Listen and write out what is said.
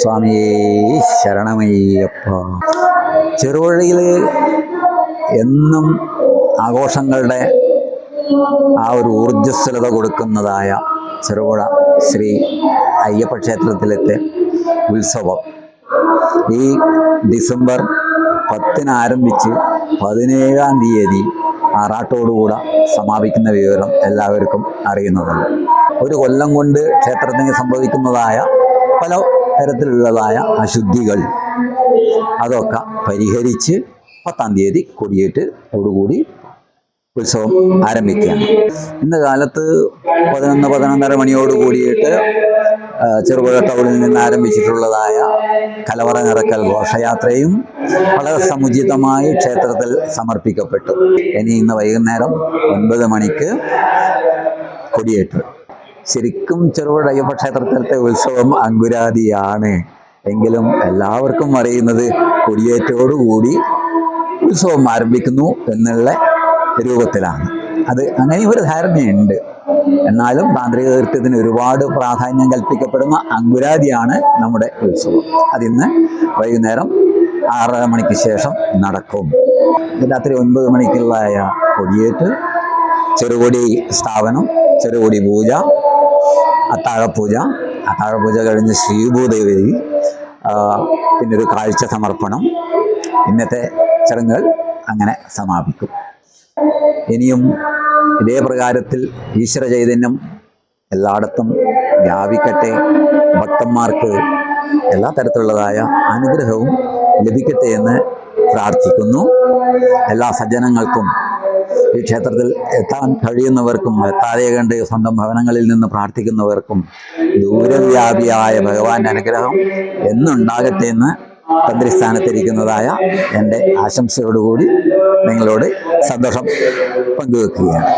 സ്വാമിയേ ശരണമയ്യപ്പ. ചെറുവഴിയിൽ എന്നും ആഘോഷങ്ങളുടെ ആ ഒരു ഊർജസ്വലത കൊടുക്കുന്നതായ ചെറുപുഴ ശ്രീ അയ്യപ്പ ക്ഷേത്രത്തിലത്തെ ഉത്സവം. ഈ ഡിസംബർ പത്തിന് ആരംഭിച്ച് പതിനേഴാം തീയതി ആറാട്ടോടുകൂടെ സമാപിക്കുന്ന വിവരം എല്ലാവർക്കും അറിയുന്നതാണ്. ഒരു കൊല്ലം കൊണ്ട് ക്ഷേത്രത്തിന് സംഭവിക്കുന്നതായ പല തരത്തിലുള്ളതായ അശുദ്ധികൾ അതൊക്കെ പരിഹരിച്ച് പത്താം തീയതി കൊടിയേറ്റ് ഓടുകൂടി ഉത്സവം ആരംഭിക്കുകയാണ്. ഇന്ന് കാലത്ത് പതിനൊന്ന് പതിനൊന്നര മണിയോട് കൂടിയിട്ട് ചെറുപുഴ ടൗണിൽ നിന്ന് ആരംഭിച്ചിട്ടുള്ളതായ കലവറ നിറക്കൽ ഘോഷയാത്രയും വളരെ സമുചിതമായി ക്ഷേത്രത്തിൽ സമർപ്പിക്കപ്പെട്ടു. ഇനി ഇന്ന് വൈകുന്നേരം ഒൻപത് മണിക്ക് കൊടിയേറ്റ്. ശരിക്കും ചെറുപുഴ അയ്യപ്പ ക്ഷേത്രത്തിലത്തെ ഉത്സവം അങ്കുരാതിയാണ് എങ്കിലും എല്ലാവർക്കും അറിയുന്നത് കൊടിയേറ്റോടുകൂടി ഉത്സവം ആരംഭിക്കുന്നു എന്നുള്ള രൂപത്തിലാണ്. അത് അങ്ങനെ ഒരു ധാരണയുണ്ട്. എന്നാലും താന്ത്രിക കീർത്യത്തിന് ഒരുപാട് പ്രാധാന്യം കൽപ്പിക്കപ്പെടുന്ന അങ്കുരാതിയാണ് നമ്മുടെ ഉത്സവം. അതിന്ന് വൈകുന്നേരം ആറര മണിക്ക് ശേഷം നടക്കും. രാത്രി ഒൻപത് മണിക്കുള്ളതായ കൊടിയേറ്റ് ചെറുകൊടി സ്ഥാപനം ചെറുകൊടി പൂജ അത്താഴപൂജ. അത്താഴപൂജ കഴിഞ്ഞ് ശ്രീഭൂദേവി പിന്നെ ഒരു കാഴ്ച സമർപ്പണം. ഇന്നത്തെ ചടങ്ങുകൾ അങ്ങനെ സമാപിക്കും. ഇനിയും ഇതേ പ്രകാരത്തിൽ ഈശ്വര ചൈതന്യം എല്ലായിടത്തും വ്യാപിക്കട്ടെ. ഭക്തന്മാർക്ക് എല്ലാ തരത്തിലുള്ളതായ അനുഗ്രഹവും ലഭിക്കട്ടെ എന്ന് പ്രാർത്ഥിക്കുന്നു. എല്ലാ സജ്ജനങ്ങൾക്കും ഈ ക്ഷേത്രത്തിൽ എത്താൻ കഴിയുന്നവർക്കും എത്താതെ കണ്ട് സ്വന്തം ഭവനങ്ങളിൽ നിന്ന് പ്രാർത്ഥിക്കുന്നവർക്കും ദൂരവ്യാപിയായ ഭഗവാന്റെ അനുഗ്രഹം എന്നുണ്ടാകട്ടെ എന്ന് തന്ത്രിസ്ഥാനത്തിരിക്കുന്നതായ എന്റെ ആശംസയോടുകൂടി നിങ്ങളോട് സന്തോഷം പങ്കുവെക്കുകയാണ്.